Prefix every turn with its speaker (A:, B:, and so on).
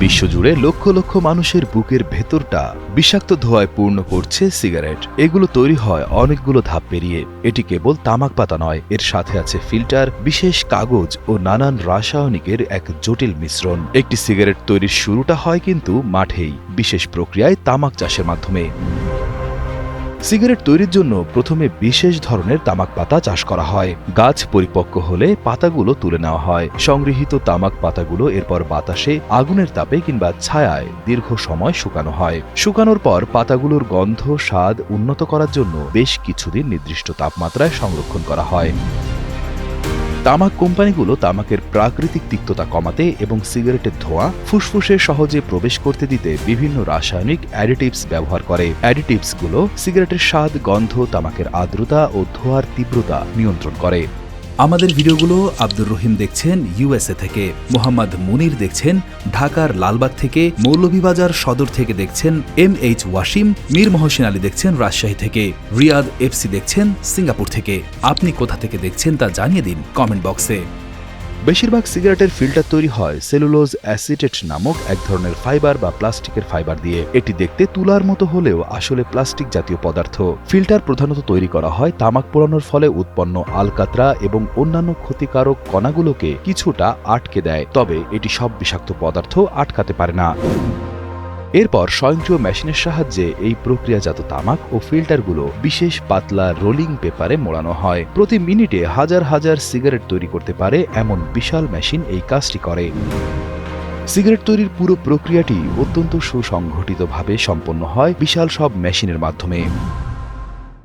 A: বিশ্বজুড়ে লক্ষ লক্ষ মানুষের বুকের ভেতরটা বিষাক্ত ধোঁয়ায় পূর্ণ করছে সিগারেট। এগুলো তৈরি হয় অনেকগুলো ধাপ পেরিয়ে। এটি কেবল তামাক পাতা নয়, এর সাথে আছে ফিল্টার, বিশেষ কাগজ ও নানান রাসায়নিকের এক জটিল মিশ্রণ। একটি সিগারেট তৈরির শুরুটা হয় কিন্তু মাঠেই, বিশেষ প্রক্রিয়ায় তামাক চাষের মাধ্যমে। সিগারেট তৈরির জন্য প্রথমে বিশেষ ধরনের তামাক পাতা চাষ করা হয়। গাছ পরিপক্ক হলে পাতাগুলো তুলে নেওয়া হয়। সংগৃহীত তামাক পাতাগুলো এরপর বাতাসে, আগুনের তাপে কিংবা ছায়ায় দীর্ঘ সময় শুকানো হয়। শুকানোর পর পাতাগুলোর গন্ধ, স্বাদ উন্নত করার জন্য বেশ কিছুদিন নির্দিষ্ট তাপমাত্রায় সংরক্ষণ করা হয়। তামাক কোম্পানিগুলো তামাকের প্রাকৃতিক তিক্ততা কমাতে এবং সিগারেটের ধোঁয়া ফুসফুসে সহজে প্রবেশ করতে দিতে বিভিন্ন রাসায়নিক অ্যাডিটিভস ব্যবহার করে। অ্যাডিটিভসগুলো সিগারেটের স্বাদ, গন্ধ, তামাকের আর্দ্রতা ও ধোঁয়ার তীব্রতা নিয়ন্ত্রণ করে।
B: আমাদের ভিডিওগুলো আব্দুর রহিম দেখছেন ইউএসএ থেকে, মোহাম্মদ মুনির দেখছেন ঢাকার লালবাগ থেকে, মৌলভীবাজার সদর থেকে দেখছেন এম এইচ ওয়াসিম, মীর মহসিন আলী দেখছেন রাজশাহী থেকে, রিয়াদ এফসি দেখছেন সিঙ্গাপুর থেকে। আপনি কোথা থেকে দেখছেন তা জানিয়ে দিন কমেন্ট বক্সে।
A: বেশিরভাগ সিগারেটের ফিল্টার তৈরি হয় সেলুলোজ অ্যাসিটেট নামক এক ধরনের ফাইবার বা প্লাস্টিকের ফাইবার দিয়ে। এটি দেখতে তুলার মতো হলেও আসলে প্লাস্টিক জাতীয় পদার্থ। ফিল্টার প্রধানত তৈরি করা হয় তামাক পোড়ানোর ফলে উৎপন্ন আলকাতরা এবং অন্যান্য ক্ষতিকারক কণাগুলোকে কিছুটা আটকে দেয়। তবে এটি সব বিষাক্ত পদার্থ আটকাতে পারে না। এরপর স্বয়ংক্রিয় মেশিনের সাহায্যে এই প্রক্রিয়াজাত তামাক ও ফিল্টারগুলো বিশেষ পাতলা রোলিং পেপারে মোড়ানো হয়। প্রতি মিনিটে হাজার হাজার সিগারেট তৈরি করতে পারে এমন বিশাল মেশিন এই কাজটি করে। সিগারেট তৈরির পুরো প্রক্রিয়াটি অত্যন্ত সুসংগঠিতভাবে সম্পন্ন হয় বিশাল সব মেশিনের মাধ্যমে।